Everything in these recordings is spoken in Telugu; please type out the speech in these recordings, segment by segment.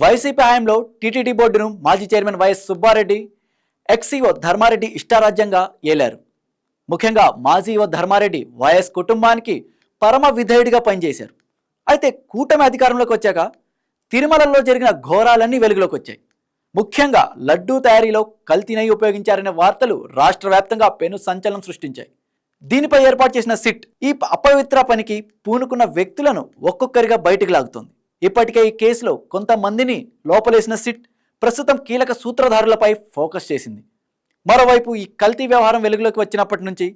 వైసీపీ హయాంలో టీటీడీ బోర్డును మాజీ chairman YS Subbareddy ex EO Dharmareddy ఇష్టారాజ్యంగా ఏలారు. ముఖ్యంగా మాజీ ఓ ధర్మారెడ్డి వైఎస్ కుటుంబానికి పరమ విధేయుడిగా పనిచేశారు. అయితే కూటమి అధికారంలోకి వచ్చాక తిరుమలలో జరిగిన ఘోరాలన్నీ వెలుగులోకి వచ్చాయి. ముఖ్యంగా లడ్డూ తయారీలో కల్తీ నెయ్యి ఉపయోగించారనే వార్తలు రాష్ట్ర వ్యాప్తంగా పెను సంచలనం సృష్టించాయి. దీనిపై ఏర్పాటు చేసిన సిట్ ఈ అపవిత్ర పనికి పూనుకున్న వ్యక్తులను ఒక్కొక్కరిగా బయటికి లాగుతోంది. ఇప్పటికే ఈ కేసులో కొంతమందిని లోపలేసిన సిట్ ప్రస్తుతం కీలక సూత్రధారులపై ఫోకస్ చేసింది. మరోవైపు ఈ కల్తీ వ్యవహారం వెలుగులోకి వచ్చినప్పటి నుంచి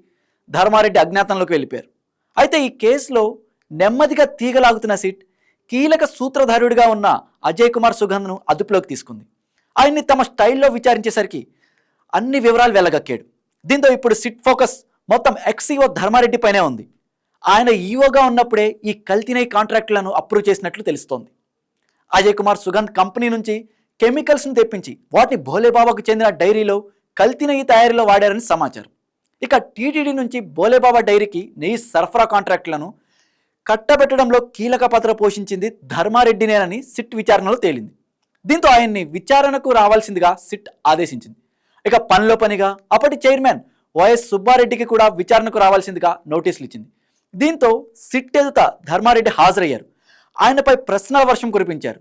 ధర్మారెడ్డి అజ్ఞాతంలోకి వెళ్ళిపోయారు. అయితే ఈ కేసులో నెమ్మదిగా తీగలాగుతున్న సిట్ కీలక సూత్రధారుడిగా ఉన్న అజయ్ కుమార్ సుగంధ్ను అదుపులోకి తీసుకుంది. ఆయన్ని తమ స్టైల్లో విచారించేసరికి అన్ని వివరాలు వెళ్ళగక్కాడు దీంతో ఇప్పుడు సిట్ ఫోకస్ మొత్తం ఎక్సీఓ ధర్మారెడ్డి పైనే ఉంది. ఆయన ఈఓగా ఉన్నప్పుడే ఈ కల్తీనై కాంట్రాక్టులను అప్రూవ్ చేసినట్లు తెలుస్తోంది. అజయ్ కుమార్ సుగంధ్ కంపెనీ నుంచి కెమికల్స్ను తెప్పించి వాటిని భోలేబాబాకు చెందిన డైరీలో కల్తీ నెయ్యి తయారీలో వాడారని సమాచారం. ఇక టీటీడీ నుంచి భోలేబాబా డైరీకి నెయ్యి సరఫరా కాంట్రాక్టులను కట్టబెట్టడంలో కీలక పాత్ర పోషించింది ధర్మారెడ్డినేనని సిట్ విచారణలో తేలింది. దీంతో ఆయన్ని విచారణకు రావాల్సిందిగా సిట్ ఆదేశించింది. ఇక పనిలో పనిగా అప్పటి చైర్మన్ వైఎస్ సుబ్బారెడ్డికి కూడా విచారణకు రావాల్సిందిగా నోటీసులు ఇచ్చింది దీంతో సిట్ ఎదుట ధర్మారెడ్డి హాజరయ్యారు. ఆయనపై ప్రశ్నల వర్షం కురిపించారు.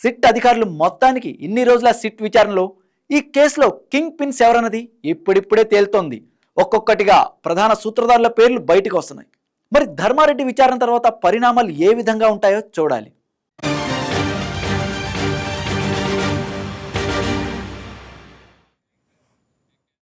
సిట్ అధికారులు మొత్తానికి ఇన్ని రోజుల సిట్ విచారణలో ఈ కేసులో కింగ్ పిన్స్ ఎవరన్నది ఇప్పుడిప్పుడే తేలుతోంది. ఒక్కొక్కటిగా ప్రధాన సూత్రధారుల పేర్లు బయటకు వస్తున్నాయి. మరి ధర్మారెడ్డి విచారణ తర్వాత పరిణామాలు ఏ విధంగా ఉంటాయో చూడాలి.